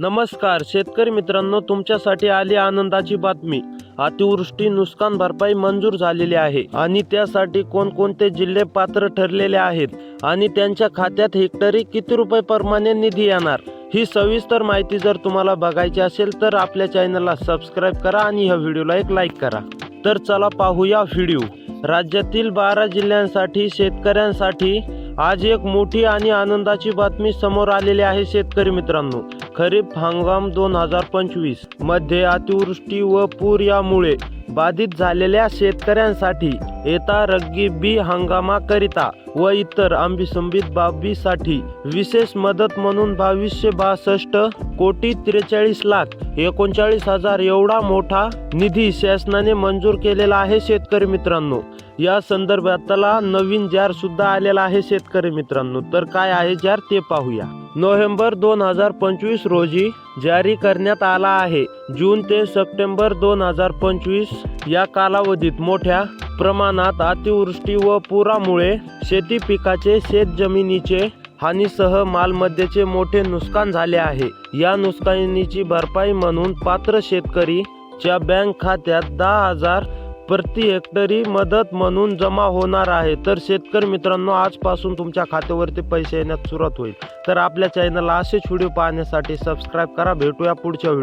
नमस्कार शेतकरी मित्रांनो तुमच्यासाठी आली आनंदाची बातमी. अतिवृष्टी नुकसान भरपाई मंजूर झालेली आहे आणि त्यासाठी कोणकोणते जिल्हे पात्र ठरलेले आहेत आणि त्यांच्या खात्यात हेक्टरी किती रुपये प्रमाणे निधी येणार? ही सविस्तर माहिती जर तुम्हाला बघायची असेल तर आपल्या चॅनलला सबस्क्राईब करा आणि ह्या व्हिडिओला एक लाईक करा. तर चला पाहूया व्हिडिओ. राज्यातील बारा जिल्ह्यांसाठी शेतकऱ्यांसाठी आज एक मोठी आणि आनंदाची बातमी समोर आलेली आहे शेतकरी मित्रांनो. खरीप हंगाम दोन हजार पंचवीस. मध्ये अतिवृष्टी व पूर यामुळे बाधित झालेल्या शेतकऱ्यांसाठी येता रग्गी बी हंगामाकरिता व इतर आंबीसंबित बाबीसाठी विशेष मदत म्हणून बावीसशे बासष्ट कोटी त्रेचाळीस लाख एकोणचाळीस हजार एवढा मोठा निधी शासनाने मंजूर केलेला आहे शेतकरी मित्रांनो. या संदर्भातला नवीन जार सुद्धा आलेला आहे शेतकरी मित्रांनो. तर काय आहे जार ते पाहूया. नोव्हेंबर दोन हजार पंचवीस रोजी जारी करण्यात आला आहे. जून ते सप्टेंबर दोन हजार पंचवीस या कालावधीत मोठ्या प्रमाणात अतिवृष्टी व पुरामुळे शेती पिकाचे शेत जमिनीचे हानीसह मालमत्तेचे मोठे नुकसान झाले आहे. या नुकसानीची भरपाई म्हणून पात्र शेतकरी च्या बँक खात्यात दहा हजार प्रति हेक्टरी मदत म्हणून जमा होणार आहे. तर शेतकरी मित्रांनो आजपासून तुमच्या खात्यावरती पैसे येण्यास सुरुवात होईल. तर आपल्या चॅनलला असेच व्हिडिओ पाहण्यासाठी सबस्क्राईब करा. भेटूया पुढच्या व्हिडिओ